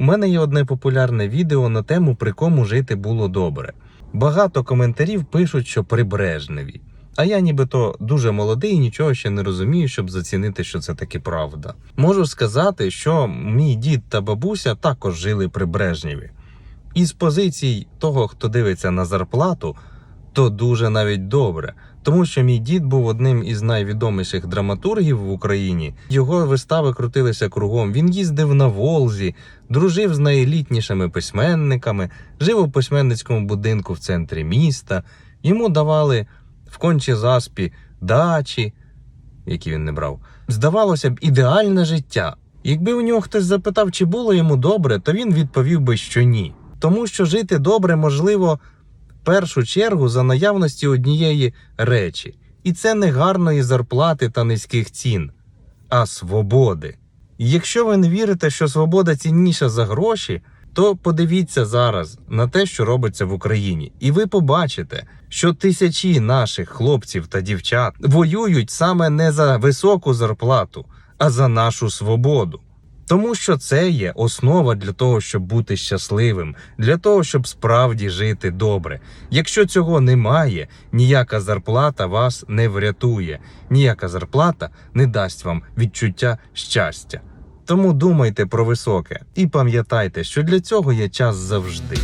У мене є одне популярне відео на тему при кому жити було добре. Багато коментарів пишуть, що при Брежневі. А я нібито дуже молодий і нічого ще не розумію, щоб зацінити, що це таки правда. Можу сказати, що мій дід та бабуся також жили при Брежневі. І з позицій того, хто дивиться на зарплату, то дуже навіть добре. Тому що мій дід був одним із найвідоміших драматургів в Україні. Його вистави крутилися кругом. Він їздив на Волзі, дружив з найелітнішими письменниками, жив у письменницькому будинку в центрі міста. Йому давали в кончі заспі дачі, які він не брав. Здавалося б, ідеальне життя. Якби у нього хтось запитав, чи було йому добре, то він відповів би, що ні. Тому що жити добре можливо першу чергу за наявності однієї речі. І це не гарної зарплати та низьких цін, а свободи. Якщо ви не вірите, що свобода цінніша за гроші, то подивіться зараз на те, що робиться в Україні, і ви побачите, що тисячі наших хлопців та дівчат воюють саме не за високу зарплату, а за нашу свободу. Тому що це є основа для того, щоб бути щасливим, для того, щоб справді жити добре. Якщо цього немає, ніяка зарплата вас не врятує, ніяка зарплата не дасть вам відчуття щастя. Тому думайте про високе і пам'ятайте, що для цього є час завжди.